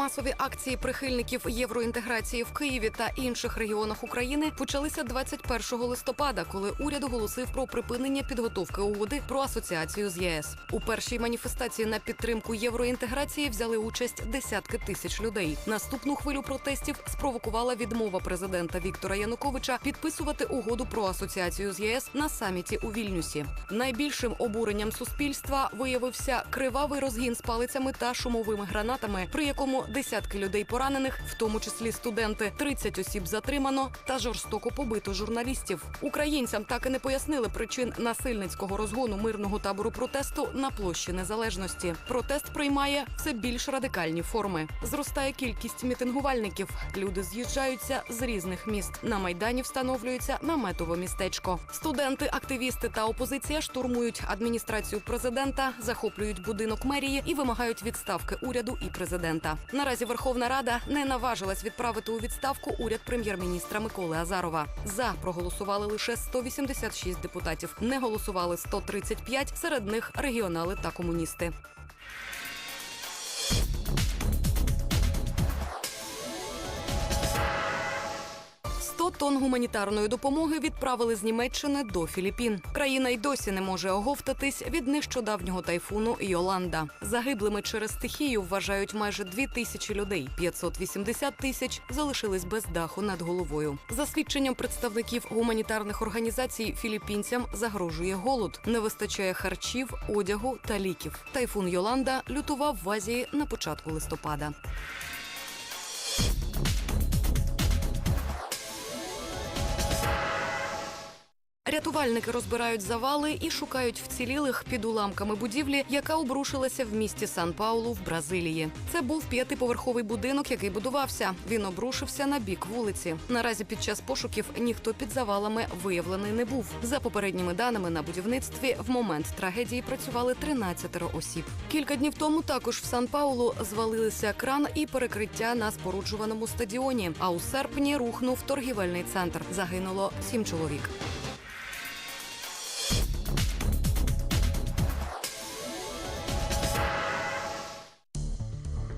Масові акції прихильників євроінтеграції в Києві та інших регіонах України почалися 21 листопада, коли уряд оголосив про припинення підготовки угоди про асоціацію з ЄС. У першій маніфестації на підтримку євроінтеграції взяли участь десятки тисяч людей. Наступну хвилю протестів спровокувала відмова президента Віктора Януковича підписувати угоду про асоціацію з ЄС на саміті у Вільнюсі. Найбільшим обуренням суспільства виявився кривавий розгін з палицями та шумовими гранатами, при якому десятки людей поранених, в тому числі студенти, 30 осіб затримано та жорстоко побито журналістів. Українцям так і не пояснили причин насильницького розгону мирного табору протесту на площі незалежності. Протест приймає все більш радикальні форми. Зростає кількість мітингувальників. Люди з'їжджаються з різних міст. На майдані встановлюється наметове містечко. Студенти, активісти та опозиція штурмують адміністрацію президента, захоплюють будинок мерії і вимагають відставки уряду і президента. Наразі Верховна Рада не наважилась відправити у відставку уряд прем'єр-міністра Миколи Азарова. За проголосували лише 186 депутатів. Не голосували 135, серед них регіонали та комуністи. Тонн гуманітарної допомоги відправили з Німеччини до Філіппін. Країна й досі не може оговтатись від нещодавнього тайфуну Йоланда. Загиблими через стихію вважають майже 2 тисячі людей. 580 тисяч залишились без даху над головою. За свідченням представників гуманітарних організацій, філіппінцям загрожує голод. Не вистачає харчів, одягу та ліків. Тайфун Йоланда лютував в Азії на початку листопада. Рятувальники розбирають завали і шукають вцілілих під уламками будівлі, яка обрушилася в місті Сан-Паулу в Бразилії. Це був п'ятиповерховий будинок, який будувався. Він обрушився на бік вулиці. Наразі під час пошуків ніхто під завалами виявлений не був. За попередніми даними на будівництві в момент трагедії працювали 13 осіб. Кілька днів тому також в Сан-Паулу звалилися кран і перекриття на споруджуваному стадіоні. А у серпні рухнув торгівельний центр. Загинуло сім чоловік.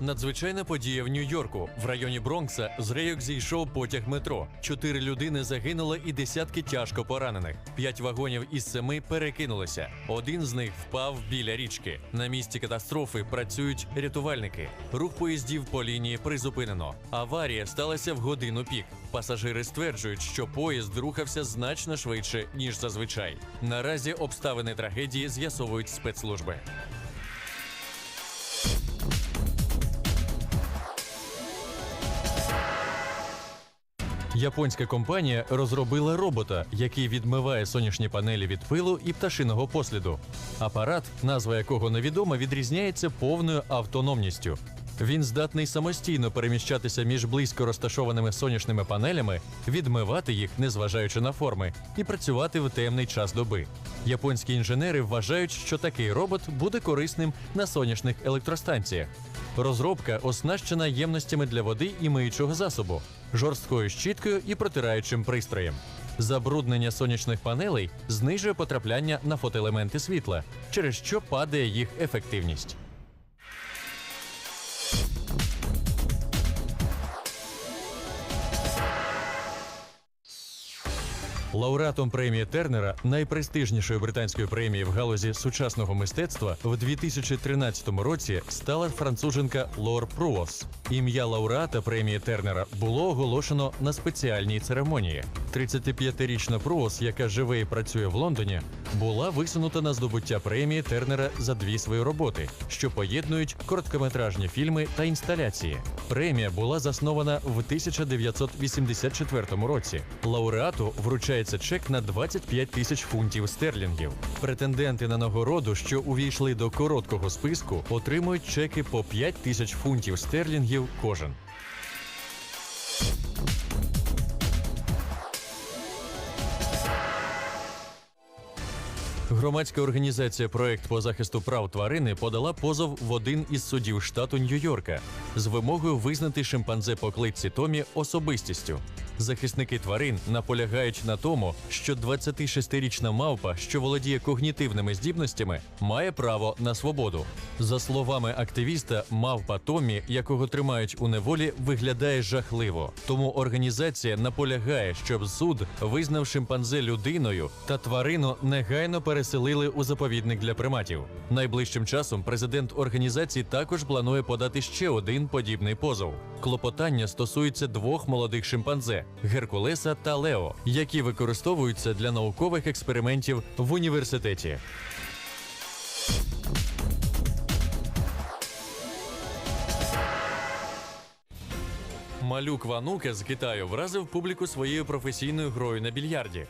Надзвичайна подія в Нью-Йорку. В районі Бронкса з рейок зійшов потяг метро. Чотири людини загинули і десятки тяжко поранених. П'ять вагонів із семи перекинулися. Один з них впав біля річки. На місці катастрофи працюють рятувальники. Рух поїздів по лінії призупинено. Аварія сталася в годину пік. Пасажири стверджують, що поїзд рухався значно швидше ніж зазвичай. Наразі обставини трагедії з'ясовують спецслужби. Японська компанія розробила робота, який відмиває сонячні панелі від пилу і пташиного посліду. Апарат, назва якого невідома, відрізняється повною автономністю. Він здатний самостійно переміщатися між близько розташованими сонячними панелями, відмивати їх, незважаючи на форми, і працювати в темний час доби. Японські інженери вважають, що такий робот буде корисним на сонячних електростанціях. Розробка оснащена ємностями для води і миючого засобу, жорсткою щіткою і протираючим пристроєм. Забруднення сонячних панелей знижує потрапляння на фотоелементи світла, через що падає їх ефективність. Лауреатом премії Тернера, найпрестижнішої британської премії в галузі сучасного мистецтва, в 2013 році стала француженка Лор Пруос. Ім'я лауреата премії Тернера було оголошено на спеціальній церемонії. 35-річна Пруос, яка живе і працює в Лондоні, була висунута на здобуття премії Тернера за дві свої роботи, що поєднують короткометражні фільми та інсталяції. Премія була заснована в 1984 році. Лауреату вручається чек на 25 тисяч фунтів стерлінгів. Претенденти на нагороду, що увійшли до короткого списку, отримують чеки по 5 тисяч фунтів стерлінгів кожен. Громадська організація Проект по захисту прав тварини подала позов в один із судів штату Нью-Йорка з вимогою визнати шимпанзе по кличці Томі особистістю. Захисники тварин наполягають на тому, що 26-річна мавпа, що володіє когнітивними здібностями, має право на свободу. За словами активіста, мавпа Томі, якого тримають у неволі, виглядає жахливо. Тому організація наполягає, щоб суд визнав шимпанзе людиною та тварину негайно переселили у заповідник для приматів. Найближчим часом президент організації також планує подати ще один подібний позов. Клопотання стосується двох молодих шимпанзе Геркулеса та Лео, які використовуються для наукових експериментів в університеті. Малюк Вануке з Китаю вразив публіку своєю професійною грою на більярді.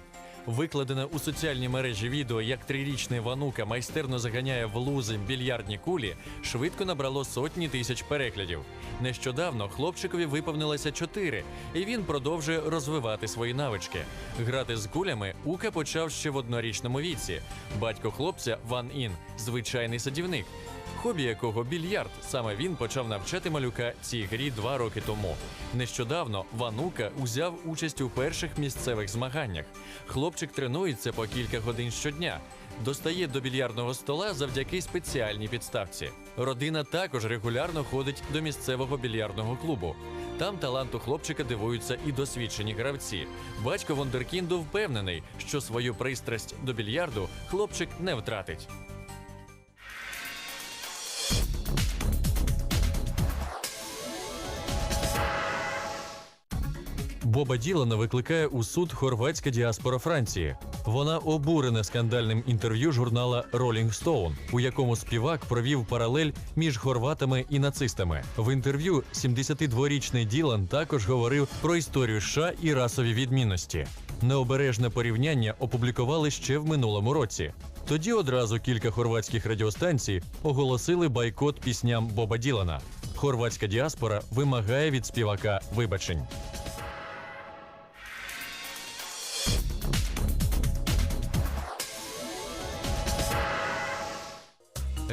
Викладене у соціальній мережі відео, як трирічний Ванука майстерно заганяє в лузи більярдні кулі, швидко набрало сотні тисяч переглядів. Нещодавно хлопчикові виповнилося чотири, і він продовжує розвивати свої навички. Грати з кулями Ука почав ще в однорічному віці. Батько хлопця Ван Ін звичайний садівник. Хобі якого більярд. Саме він почав навчати малюка цій грі два роки тому. Нещодавно Ванука узяв участь у перших місцевих змаганнях. Хлопчик тренується по кілька годин щодня. Достає до більярдного стола завдяки спеціальній підставці. Родина також регулярно ходить до місцевого більярдного клубу. Там таланту хлопчика дивуються і досвідчені гравці. Батько Вондеркінду впевнений, що свою пристрасть до більярду хлопчик не втратить. Боба Ділана викликає у суд хорватська діаспора Франції. Вона обурена скандальним інтерв'ю журнала Rolling Stone, у якому співак провів паралель між хорватами і нацистами. В інтерв'ю 72-річний Ділан також говорив про історію США і расові відмінності. Необережне порівняння опублікували ще в минулому році. Тоді одразу кілька хорватських радіостанцій оголосили байкот пісням Боба Ділана. Хорватська діаспора вимагає від співака вибачень.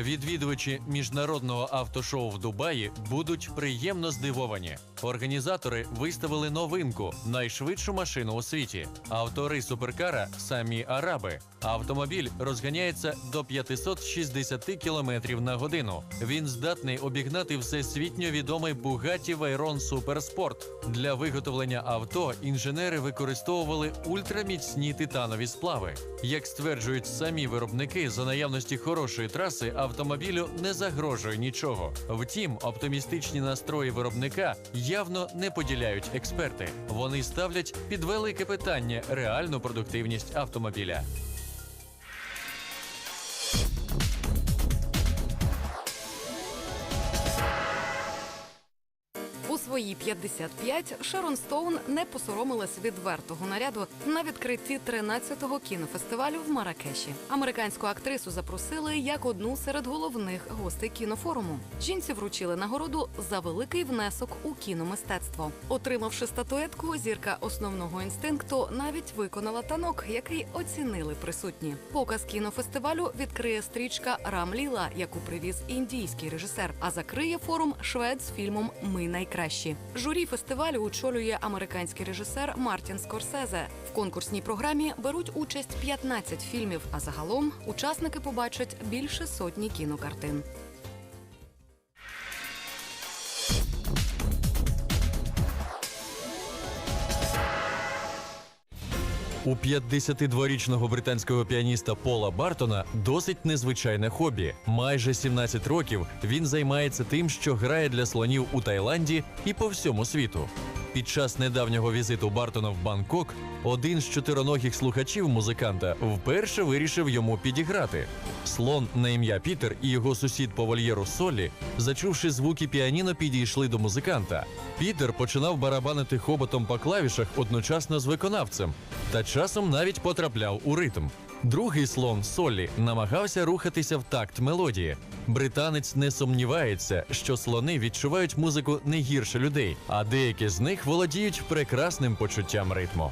Відвідувачі міжнародного автошоу в Дубаї будуть приємно здивовані. Організатори виставили новинку найшвидшу машину у світі. Автори суперкара самі араби. Автомобіль розганяється до 560 км на годину. Він здатний обігнати всесвітньо відомий Bugatti Veyron Supersport. Для виготовлення авто інженери використовували ультраміцні титанові сплави. Як стверджують самі виробники, за наявності хорошої траси автомобілю не загрожує нічого. Втім, оптимістичні настрої виробника явно не поділяють експерти. Вони ставлять під велике питання реальну продуктивність автомобіля. Свої 55 Шерон Стоун не посоромилась відвертого наряду на відкритті 13-го кінофестивалю в Маракеші. Американську актрису запросили як одну серед головних гостей кінофоруму. Жінці вручили нагороду за великий внесок у кіномистецтво. Отримавши статуетку, зірка основного інстинкту навіть виконала танок, який оцінили присутні. Показ кінофестивалю відкриє стрічка Рамліла, яку привіз індійський режисер. А закриє форум швед з фільмом Ми найкращі. Журі фестивалю очолює американський режисер Мартін Скорсезе. В конкурсній програмі беруть участь 15 фільмів. А загалом учасники побачать більше сотні кінокартин. У 52-річного британського піаніста Пола Бартона досить незвичайне хобі. Майже 17 років він займається тим, що грає для слонів у Таїланді і по всьому світу. Під час недавнього візиту Бартона в Бангкок один з чотироногих слухачів музиканта вперше вирішив йому підіграти. Слон на ім'я Пітер і його сусід по вольєру Солі, зачувши звуки піаніно, підійшли до музиканта. Пітер починав барабанити хоботом по клавішах одночасно з виконавцем, та часом навіть потрапляв у ритм. Другий слон Солі намагався рухатися в такт мелодії. Британець не сумнівається, що слони відчувають музику не гірше людей, а деякі з них володіють прекрасним почуттям ритму.